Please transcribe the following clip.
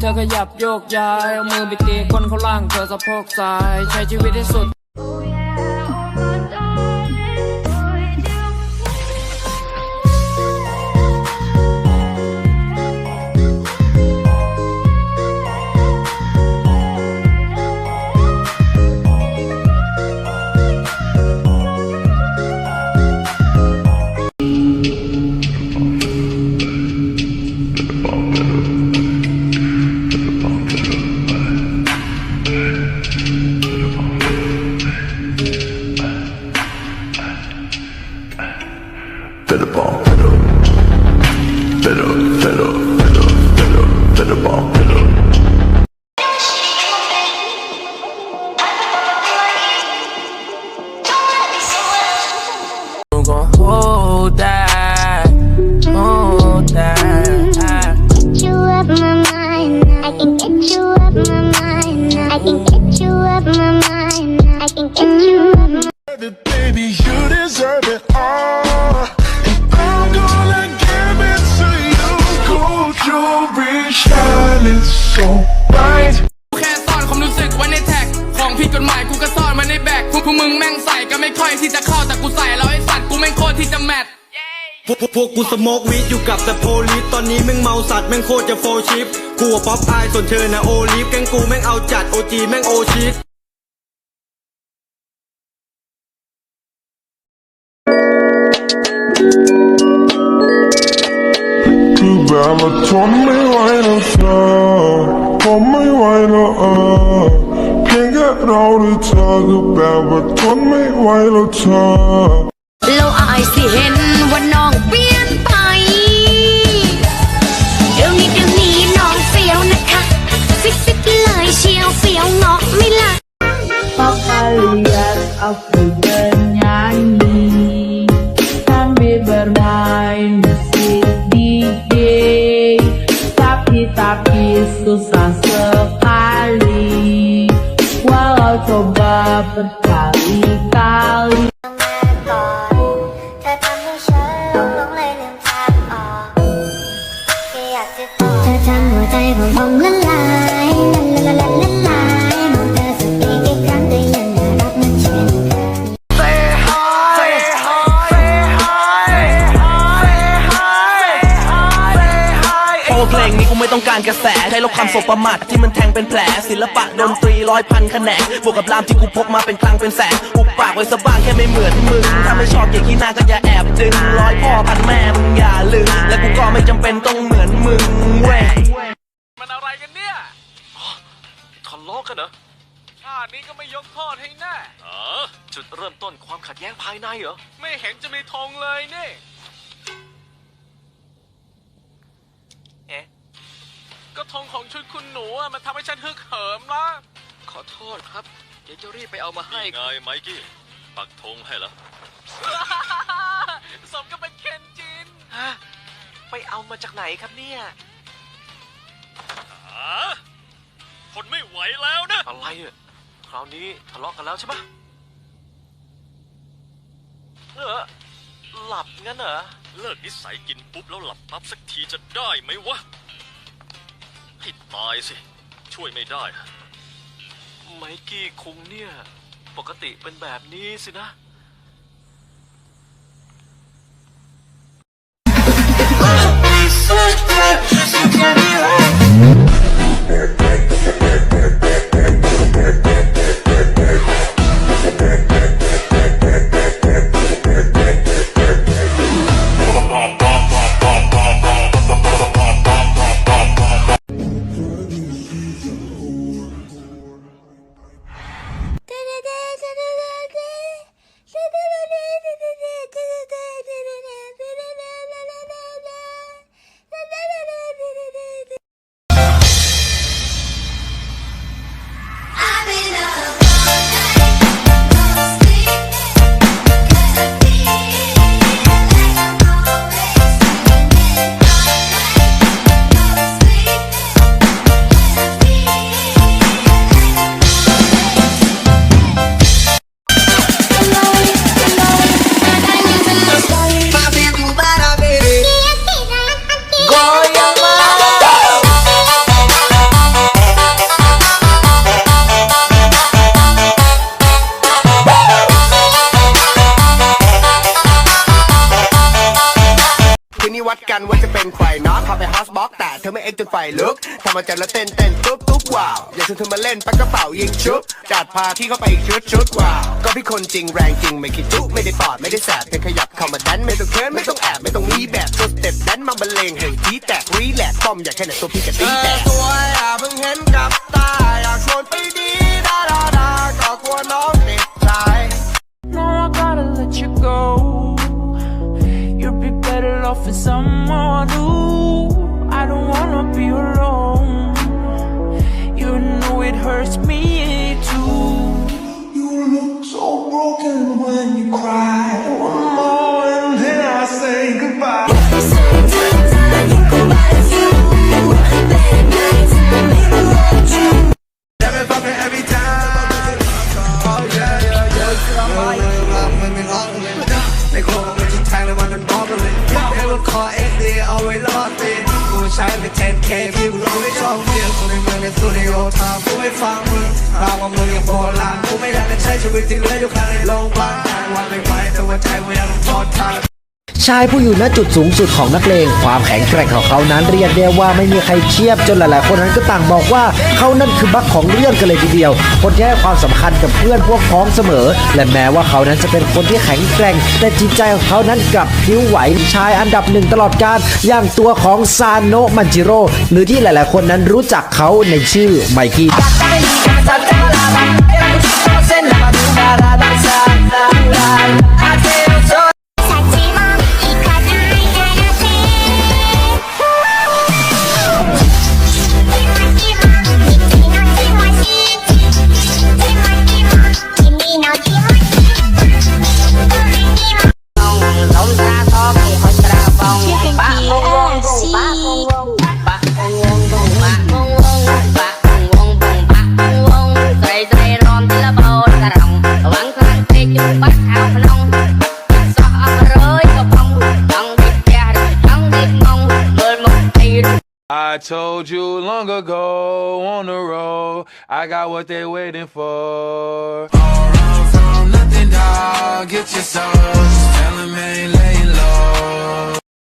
เธอขยับโยกย้าย เอามือไปตีก้นเขาล่างเธอสะโพกซ้าย ใช้ชีวิตให้สุด Better bomb, pedal. Better, better, better, better, better bomb, pedal. พวกพวกกูสโมกวีดอยู่กับแต่โพลิสตอนนี้แม่งเมาสัตว์แม่งโคตรจะโฟชิปกูอะป๊อปอายส่วนเธอนะโอลิฟแกงกูแม่งเอาจัดโอจีแม่งโอชิตคือแบบว่าทนไม่ไหวแล้วเธอผมไม่ไหวแล้วเออเพียงแค่เราด้วยเธอคือแบบว่าทนไม่ไหวแล้วเธอ แล้วอายสิเห็นว่าน้องเปลี่ยนไป เดี๋ยวนี้เดี๋ยวนี้น้องเฟี้ยวนะคะฟิตฟิตเลยเชียวเฟี้ยวเงาะไม่ละ Kalian aku bernyanyi Sambil bermain musik DJ Tapi tapi susah sekali Walau coba berkali-kali ำหัวใจผมผมละลายละละละละลายมองเธอสักทีกี่ครั้งก็ยังน่ารักเหมือนเช่นเคยโอ้เพลงนี้กูไม่ต้องการกระแสใช้ลบคำสบประมาทที่มันแทงเป็นแผล ศิลปะดนตรีร้อยพันแขนงบวกกับรามที่กูพกมาเป็นคลังเป็นแสนอุบปากไว้สบ้างแค่ไม่เหมือนมึงถ้าไม่ชอบอย่างที่หน้าก็อย่าแอบดึงร้อยพ่อพันแม่มึงอย่าลืมและกูก็ไม่จำเป็นต้องเหมือนมึงเว้ย เนี่ยทะเลาะกันเหรอชาตินี้ก็ไม่ยกโทษให้แน่อ๋อจุดเริ่มต้นความขัดแย้งภายในเหรอ ไม่เห็นจะมีธงเลยนี่ เอ๊ะ ก็ธงของชุดคุณหนูอะมันทำให้ฉันฮึกเหิมละขอโทษครับ เดี๋ยวจะรีบไปเอามาให้ไงไมกี้ ปักธงให้แล้ว สมกับเป็นเคนจิน ฮะไปเอามาจากไหนครับเนี่ย ทนไม่ไหวแล้วนะ อะไรอะคราวนี้ทะเลาะกันแล้วใช่ปะเออหลับงั้นเหรอ เลิกนิสัยกินปุ๊บแล้วหลับปั๊บสักทีจะได้ไหมวะ ให้ตายสิ ช่วยไม่ได้ ไมกี้คุงเนี่ย ปกติเป็นแบบนี้สินะเ Yeah. เอ็กจนไฟลุกทำมาจัดแล้วเต้นเต้นตุ๊บตุ๊บว้าวอย่าชวนเธอมาเล่นปักกระเป๋ายิงชุบจัดพาที่เข้าไปอีกชุดชุดว้าวก็พี่คนจริงแรงจริงไม่คิดจุไม่ได้ปอดไม่ได้แสบเพียงขยับเข้ามาดันไม่ต้องเคินไม่ต้องแอบไม่ต้องมีแบบสเต็ปดันมาบรรเลงให้ทีแตกรีแลกซ์ป้อมอยากแค่ไหนตัวพี่กะตีแตกตัวอย่าเพิ่งเห็นกับตาอยากชวนไปดีดาดาดาก็กลัวน้องติดใจ No, I gotta let you go. You'd be better off with someone new. You know it hurts me too. You look so broken when you cry. ใช้ไป 10k พี่กูรู้ไม่ชอบเดียวคนในเมืองในสตูดิโอทำกูไม่ฟังมึงเราว่ามึงยังโบราณกูไม่อยากจะใช้ชีวิตจริงเหลืออยู่ข้งในโรงพยาบาลวันไม่ไหวแต่ว่าใจกูยังทอดทาน ชายผู้อยู่ณจุดสูงสุดของนักเลงความแข็งแกร่งของเขานั้นเรียกได้ว่าไม่มีใครเทียบจนหลายๆ คนนั้นก็ต่างบอกว่าเขานั่นคือบัคของเรื่องกันเลยทีเดียว คนที่ให้ความสำคัญกับเพื่อนพวกพ้องเสมอ และแม้ว่าเขานั้นจะเป็นคนที่แข็งแกร่ง แต่จิตใจของเขานั้นกลับพิ้วไหวชายอันดับหนึ่งตลอดการอย่างตัวของซานโนมันจิโร่หรือที่หลาย ๆ คนนั้นรู้จักเขาในชื่อไมกี้ I told you long ago on the road, I got what they waiting for. All run from nothing, dog. Get your soul. Just tell ain't laying low.